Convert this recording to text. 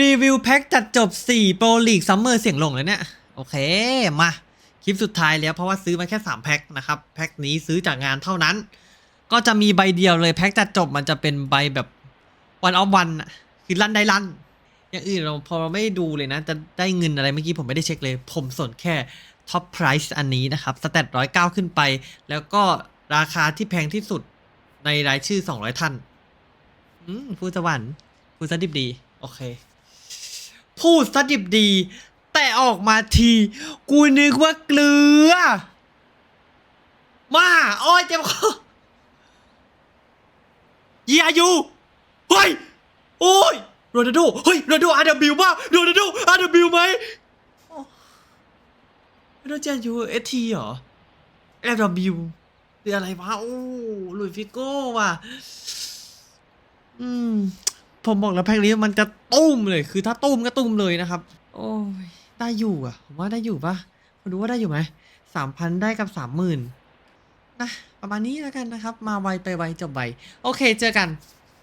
รีวิวแพ็คจัดจบ 4 โปรลีกซัมเมอร์เสียงหลงเลยเนี่ย โอเค มา คลิปสุดท้ายแล้วเพราะว่าซื้อมาแค่ 3 แพ็คนะครับ แพ็คนี้ซื้อจากงานเท่านั้น ก็จะมีใบเดียวเลยแพ็คจัดจบมันจะเป็นใบแบบวันออฟวันคือลั่นได้ลั่น อย่างอื่นเราพอเราไม่ดูเลยนะ จะได้เงินอะไรเมื่อกี้ผมไม่ได้เช็คเลย ผมสนแค่ท็อปไพรซ์อันนี้นะครับสแตทร้อยเก้าขึ้นไป แล้วก็ราคาที่แพงที่สุดในรายชื่อ 200 ท่าน อืมพูดสวรรค์พูดสดิบดี โอเค พูดสดิบดี แต่ออกมาที กูนึกว่าเกลือ มาอ้อยเจ็บคอเยียยูเฮ้ย โอ้ยโรนัลโดเฮ้ยโรนัลโดอาร์ดับิวป่ะโรนัลโดอาร์ดับิวไหมโรนัลโดเจยูเอทีเหรออาร์ดับิวคืออะไรวะโอ้ลุยฟิโก้ว่ะ อืม ผมบอกแล้วแพ็คนี้มันจะตุ้มเลย คือถ้าตุ้มก็ตุ้มเลยนะครับ โอ้ย ได้อยู่อะ ผมว่าได้อยู่ปะมาดูว่าได้อยู่ไหมสามพันได้กับสามหมื่นนะ ประมาณนี้แล้วกันนะครับ มาไวไปไวจบไว โอเค เจอกัน